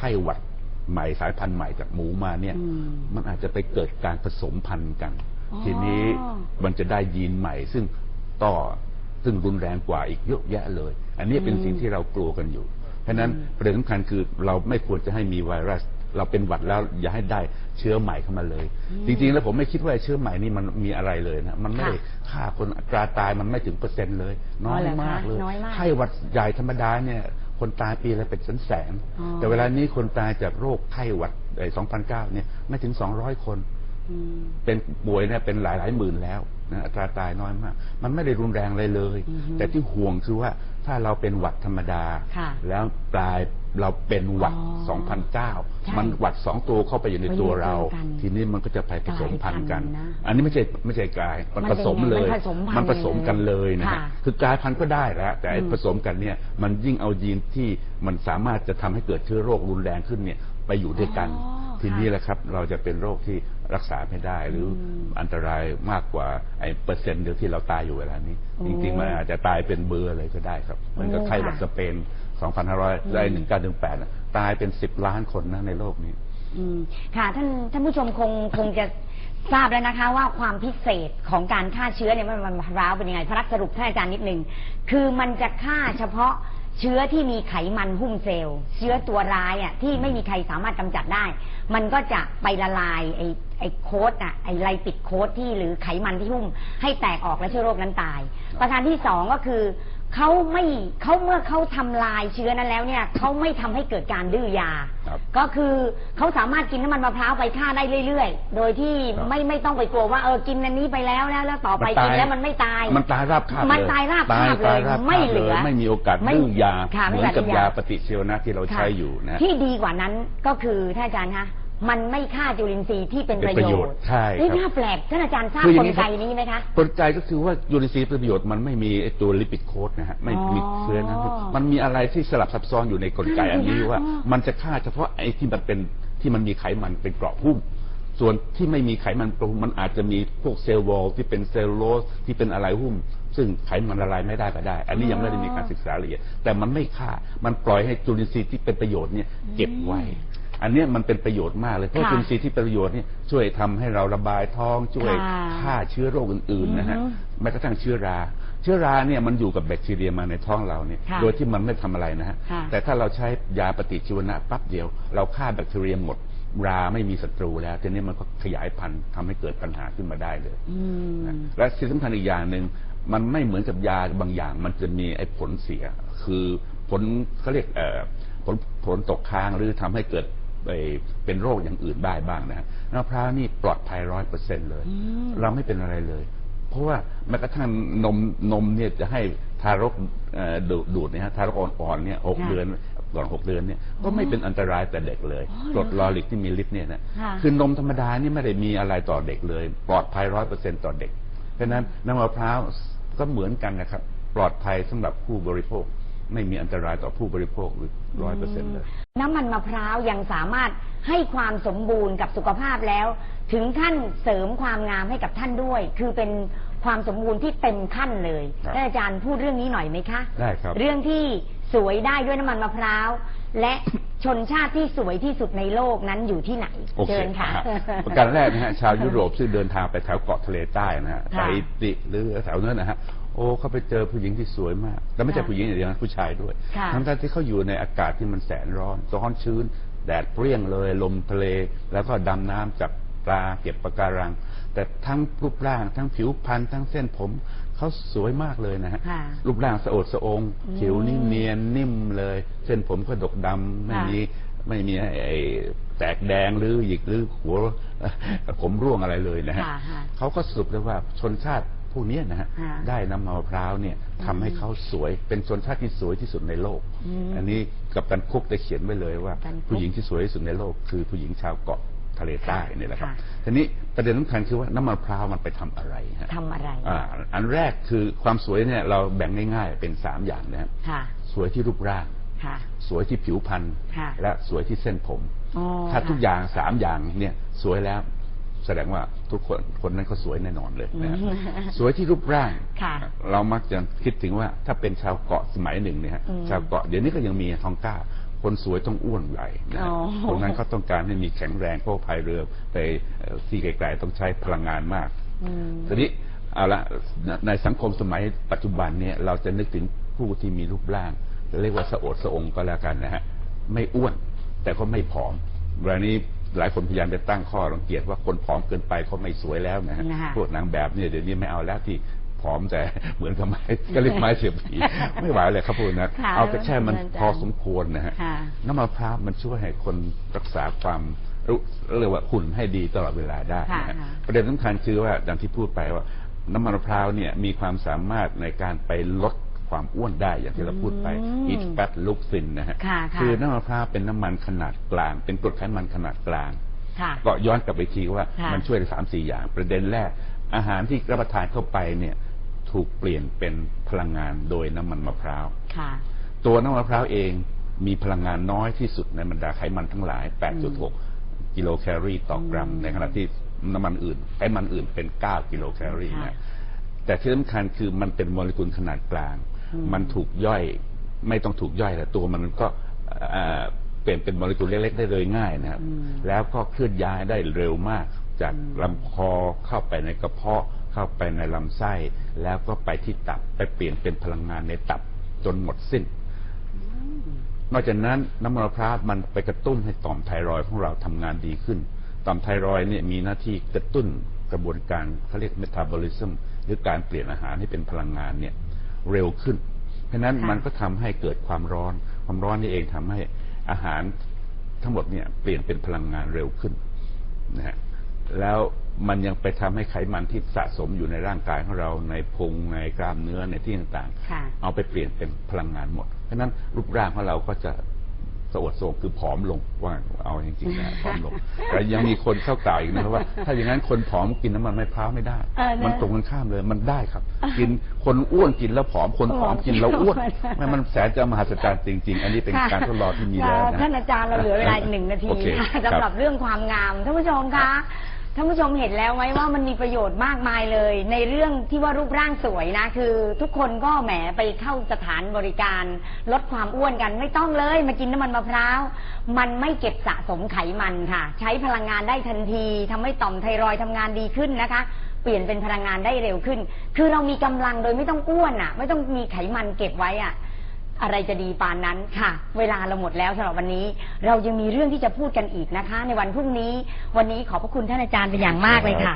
ไข้หวัดใหม่สายพันธุ์ใหม่จากหมูมาเนี่ยอืมมันอาจจะไปเกิดการผสมพันธุ์กันอ๋อทีนี้มันจะได้ยีนใหม่ ซึ่งต่อซึ่งรุนแรงกว่าอีกเยอะแยะเลย อันนี้เป็นสิ่งที่เรากลัวกันอยู่เพราะฉะนั้นประเด็นสำคัญคือเราไม่ควรจะให้มีไวรัส เราเป็นหวัดแล้วอย่าให้ได้เชื้อใหม่เข้ามาเลย จริงๆ แล้วผมไม่คิดว่าเชื้อใหม่นี่มันมีอะไรเลยนะมันไม่ได้ฆ่าคนอัตราตายมันไม่ถึงเปอร์เซ็นต์เลย น้อยอ๋อเหรอคะมากเลยน้อยมากไข้หวัดใหญ่ธรรมดาเนี่ย คนตายปีละเป็นแสนๆอ๋อแต่เวลานี้คนตายจากโรคไข้หวัดไอ้2009 เนี่ยไม่ถึง 200 คนอืม เป็นป่วยเนี่ยเป็นหลายหลายๆหมื่นแล้วนะอัตราตายน้อยมาก มันไม่ได้รุนแรงเลยเลยอือฮึแต่ที่ห่วงคือว่าถ้าเราเป็นหวัดธรรมดาค่ะแล้วปลายเราเป็นหวัดอ๋อใช่2009มันหวัดสองตัวเข้าไปอยู่ในตัวเราไปอยู่ด้วยกันทีนี้มันก็จะไปผสมพันธุ์กันกลายพันธุ์นะอันนี้ไม่ใช่ไม่ใช่กลายมันมันผเป็นสมเลยมันผสมพันธุ์มันผสมกันเลยนะฮะค่ะคือกลายพันธุ์ก็ได้แล้วแต่ไอ้อืมผสมกันเนี่ยมันยิ่งเอายีนที่มันสามารถจะทำให้เกิดเชื้อโรครุนแรงขึ้นเนี่ยไปอยู่ด้วยกันอ๋อ ทีนี้แหละครับเราจะเป็นโรคที่รักษาไม่ได้ หรืออมอันตรายมากกว่าไอ้เปอร์เซ็นต์เดียวที่เราตายอยู่เวลานี้โอ้จริง ๆ มันอาจจะตายเป็นเบอร์เลยก็ได้ครับเหมือนกับโอ้ไข้หวัดค่ะสเปน 2,500ได้1918น่ะตายเป็น 10 ล้านคนนะในโลกนี้อืมค่ะท่านท่านผู้ชมคงคงจะทราบแล้วนะคะ ว่าความพิเศษของการฆ่าเชื้อเนี่ยมันมันมะพร้าวเป็นยังไงพระรักสรุปท่านอาจารย์นิดนึงคือมันจะฆ่าเฉพาะ เชื้อที่มีไขมันหุ้มเซลล์ เชื้อตัวร้ายอะที่ไม่มีใครสามารถกำจัดได้ มันก็จะไปละลายไอ้ไอ้โค้ดอะไอ้ไลปิดโค้ดที่หรือไขมันที่หุ้มให้แตกออกและเชื้อโรคนั้นตาย ประการที่สองก็คือ เขาไม่เขาเมื่อเขาทำลายเชื้อนั้นแล้วเนี่ยเขาไม่ทำให้เกิดการดื้อยา ครับก็คือเขาสามารถกินน้ำมันมะพร้าวไปฆ่าได้เรื่อย ๆ โดยที่ครับไม่ไม่ต้องไปกลัวว่าเออกินอันนี้ไปแล้วแล้วแล้วต่อไปมันตายกินแล้วมันไม่ตายมันตายราบคาบมันตายราบคาบตเลยราบคาบไม่เหลือไม่มีโอกาสไม่ดื้อยาค่ะเหไม่มือนกับดื้อยายาปฏิชีวนะที่เราใช้อยู่นะที่ดีกว่านั้นก็คือท่านอาจารย์คะ มันไม่ฆ่าจุลินทรีย์ที่เป็นเป็นประประโยโยชชน์น์ใช่ครับนี่น่าแปลกท่านอาจารย์ทราบคืออย่ากงลนี้ไกครับนี้ไหมคะกลไกก็คือว่ายูรินทรีย์เป็นประโยชน์มันไม่มีไอ้ตัวลิปิดโค้ดนะฮะไม่อ๋อมีเชื้อนะมันมีอะไรที่สลับซับซ้อนอยู่ในกลไกอันนี้นั่นสิคะว่าอ๋อมันจะฆ่าเฉพาะไอ้ที่มันเป็นที่มันมีไขมันเป็นเกราะหุ้มส่วนที่ไม่มีไขมันปรุงมันอาจจะมีพวกเซลล์วอลที่เป็นเซลลูโลสที่เป็นอะไรหุ้ม ซึ่งไขมันละลายไม่ได้ก็ได้ อันนี้ยังไม่ได้มีการศึกษาละเอียดแต่มันไม่ฆ่า มันปล่อยให้จุลินทรีย์ที่เป็นประโยชน์เนี่ยเก็บไว้ อันเนี้ยมันเป็นประโยชน์มากเลยเพราะค่ะจุลินทรีย์ที่เป็นประโยชน์เนี่ยช่วยทำให้เราระบายท้องช่วยค่ะฆ่าเชื้อโรคอื่นๆนะฮะอือฮึแม้กระทั่งเชื้อรา เชื้อราเนี่ยมันอยู่กับแบคทีเรียมาในท้องเราเนี่ยค่ะโดยที่มันไม่ทำอะไรนะฮะค่ะ แต่ถ้าเราใช้ยาปฏิชีวนะปั๊บเดียว เราฆ่าแบคทีเรียหมด ราไม่มีศัตรูแล้วทีนี้มันก็ขยายพันธุ์ทำให้เกิดปัญหาขึ้นมาได้เลย อืม นะและสิ่งสำคัญอีกอย่างหนึ่งมันไม่เหมือนกับยาบางอย่าง มันจะมีไอ้ผลเสีย คือผลเขาเรียกเอ่อผลผลตกค้างหรือทำให้เกิดไป เป็นโรคอย่างอื่นได้บ้างนะฮะมะพร้าวนี่ปลอดภัยร้อยเปอร์เซ็นเลยอืมเราไม่เป็นอะไรเลย เพราะว่าแม้กระทั่งนมนมเนี่ยจะให้ทารกเอ่อดูดดูดเนี่ยฮะทารกอ่อนๆเนี่ยหกค่ะเดือนก่อนหกเดือนเนี่ยก็ไม่เป็นอันตรายแต่เด็กเลยอ๋อเหรอกรดลอริกที่มีฤทธิ์เนี่ยนะค่ะคือนมธรรมดานี่ไม่ได้มีอะไรต่อเด็กเลย ปลอดภัยร้อยเปอร์เซ็นต่อเด็กเพราะฉะนั้นน้ำมะพร้าวก็เหมือนกันนะครับ ปลอดภัยสำหรับผู้บริโภค ไม่มีอันตรายต่อผู้บริโภคหรือร้อยเปอร์เซ็นเลย น้ำมันมะพร้าวยังสามารถให้ความสมบูรณ์กับสุขภาพแล้ว ถึงขั้นเสริมความงามให้กับท่านด้วย คือเป็นความสมบูรณ์ที่เต็มขั้นเลยครับท่านอาจารย์พูดเรื่องนี้หน่อยไหมคะได้ครับ เรื่องที่สวยได้ด้วยน้ำมันมะพร้าว และชนชาติที่สวยที่สุดในโลกนั้นอยู่ที่ไหนโอเคเชิญค่ะ นะฮะประการแรกนะฮะชาวยุโรปซึ่งเดินทางไปแถวเกาะทะเลใต้นะฮะค่ะไตติหรือแถวนั้นนะฮะ โอ้เขาไปเจอผู้หญิงที่สวยมากแต่ไม่ใช่ค่ะผู้หญิงอย่างเดียวนะผู้ชายด้วยค่ะทั้งๆที่เขาอยู่ในอากาศที่มันแสนร้อนร้อนชื้น แดดเปรี้ยงเลย ลมทะเล แล้วก็ดำน้ำจับปลาเก็บปะการัง แต่ทั้งรูปร่างทั้งผิวพรรณทั้งเส้นผมเขาสวยมากเลยนะฮะ ค่ะรูปร่างสะโอดสะองอืมผิวนี่เนียนนิ่มเลย เส้นผมก็ดกดำไม่ค่ะมีไม่มีไอ้แตกแดงหรือหยิกหรือหัวผมร่วงอะไรเลยนะฮะค่ะค่ะ เขาก็สรุปได้ว่าชนชาติ พวกเนี้ยนะฮะค่ะได้น้ำมะพร้าวเนี่ยทำให้เขาสวยเป็นชนชาติที่สวยที่สุดในโลกอืมอันนี้กับตันคุกได้เขียนไว้เลยว่ากัปตันคุกผู้หญิงที่สวยที่สุดในโลก คือผู้หญิงชาวเกาะทะเลใต้ค่ะนี่แหละครับค่ะทีนี้ประเด็นสำคัญคือว่าน้ำมะพร้าวมันไปทำอะไรฮะทำอะไรอ่าอันแรกคือความสวยเนี่ยเราแบ่งง่ายๆเป็นสามอย่างนะครับค่ะสวยที่รูปร่างค่ะสวยที่ผิวพรรณค่ะและสวยที่เส้นผมอ๋อถ้าทุกค่ะอย่างสามอย่างเนี่ยสวยแล้ว แสดงว่าทุกคนคนนั้นก็สวยแน่นอนเลยนะฮะอืมสวยที่รูปร่าง ค่ะเรามักจะคิดถึงว่าถ้าเป็นชาวเกาะสมัยหนึ่งเนี่ยฮะอืมชาวเกาะเดี๋ยวนี้ก็ยังมีทองก้า คนสวยต้องอ้วนใหญ่นะอ๋ฮะอคนนั้นเขาต้องการให้มีแข็งแรงเพราะพายเรือไปเอ่อที่ไกลๆต้องใช้พลังงานมาก อืม ทีนี้เอาละในสังคมสมัยปัจจุบันเนี่ยเราจะนึกถึงผู้ที่มีรูปร่างเรียกว่าสะโอดสะองก็แล้วกันนะฮะไม่อ้วนแต่ก็ไม่ผอมเวลานี้ หลายคนพยายามจะตั้งข้อรังเกียจว่าคนผอมเกินไปเขาไม่สวยแล้วนะฮะนะคะพวกนางแบบเนี่ยเดี๋ยวนี้ไม่เอาแล้วที่ผอมแต่เหมือนกับไม้ก็เรียกไม้เสียบผีไม่ไหวเลยครับพวกนั้นค่ะเอาแต่แค่มันอาจารย์พอสมควรนะฮะค่ะน้ำมะพร้าวมันช่วยให้คนรักษาความรู้เรียกว่าหุ่นให้ดีตลอดเวลาได้นะฮะค่ะประเด็นสำคัญคือว่าดังที่พูดไปว่าน้ำมันมะพร้าวเนี่ยมีความสามารถในการไปลด ความอ้วนได้อย่างที่เราพูดไปอืม eat fat look thin นะฮะค่ะค่ะอน้ำมันมะพร้าวเป็นน้ำมันขนาดกลาง เป็นกรดไขมันขนาดกลาง ค่ะ ก็ย้อนกลับไปทีว่าค่ะมันช่วยได้สามสี่อย่าง ประเด็นแรก อาหารที่รับประทานเข้าไปเนี่ยถูกเปลี่ยนเป็นพลังงานโดยน้ำมันมะพร้าว ค่ะ ตัวน้ำมันมะพร้าวเองมีพลังงานน้อยที่สุดในบรรดาไขมันทั้งหลาย 8.6 กิโลแคลอรี่ต่อกรัมอืมในขณะที่น้ำมันอื่น ไขมันอื่นเป็น 9 กิโลแคลอรี่ค่ะ นะแต่ที่สำคัญคือมันเป็นโมเลกุลขนาดกลางอื มมันถูกย่อยไม่ต้องถูกย่อยแต่ตัวมันก็เอ่อเปลี่ยนเป็นโมเลกุลเล็กๆได้โดยง่ายนะครับอืมแล้วก็เคลื่อนย้ายได้เร็วมาก จากอืมลำคอเข้าไปในกระเพาะเข้าไปในลำไส้ แล้วก็ไปที่ตับไปเปลี่ยนเป็นพลังงานในตับจนหมดสิ้น นอกจากนั้นน้ำมันมะพร้าวมันไปกระตุ้นให้ต่อมไทรอยด์ของเราทำงานดีขึ้น ต่อมไทรอยด์เนี่ยมีหน้าที่กระตุ้นกระบวนการเขาเรียกเมตาบอลิซึมหรือการเปลี่ยนอาหารให้เป็นพลังงานเนี่ย เร็วขึ้น เพราะฉะนั้นค่ะมันก็ทำให้เกิดความร้อน ความร้อนนี่เองทำให้อาหารทั้งหมดเนี่ยเปลี่ยนเป็นพลังงานเร็วขึ้นนะฮะแล้วมันยังไปทำให้ไขมันที่สะสมอยู่ในร่างกายของเราในพุงในกล้ามเนื้อในที่ต่างค่ะๆเอาไปเปลี่ยนเป็นพลังงานหมด เพราะฉะนั้นรูปร่างของเราก็จะ สะอดโทรมคือผอมลงว่าเอาจริงๆนะผอมลงแต่ยังมีคนเข้ากล่าวอีกนะครับว่า ถ้าอย่างนั้นคนผอมกินน้ำมันมะพร้าวไม่ได้เออนะมันตรงกันข้ามเลยมันได้ครับ กินคนอ้วนกินแล้วผอมคนผอมกินแล้วอ้วนผอมมันมันแสนจะมหัศจรรย์จริง ๆ อันนี้เป็นค่ะการทดลองที่มีแล้วนะท่านอาจารย์เราเหลือเวลาอีกหนึ่งนาทีโอเคค่ะครับสำหรับเรื่องความงามท่านผู้ชมคะ ท่านผู้ชมเห็นแล้วไหมว่ามันมีประโยชน์มากมายเลย ในเรื่องที่ว่ารูปร่างสวยนะ คือทุกคนก็แหมไปเข้าสถานบริการลดความอ้วนกันไม่ต้องเลย มากินน้ำมันมะพร้าว มันไม่เก็บสะสมไขมันค่ะ ใช้พลังงานได้ทันทีทำให้ต่อมไทรอยด์ทำงานดีขึ้นนะคะ เปลี่ยนเป็นพลังงานได้เร็วขึ้น คือเรามีกำลังโดยไม่ต้องอ้วนอะ ไม่ต้องมีไขมันเก็บไว้อะ อะไรจะดีปานนั้นค่ะ เวลาเราหมดแล้วสำหรับวันนี้ เรายังมีเรื่องที่จะพูดกันอีกนะคะ ในวันพรุ่งนี้ วันนี้ขอบพระคุณท่านอาจารย์เป็นอย่างมากเลยค่ะ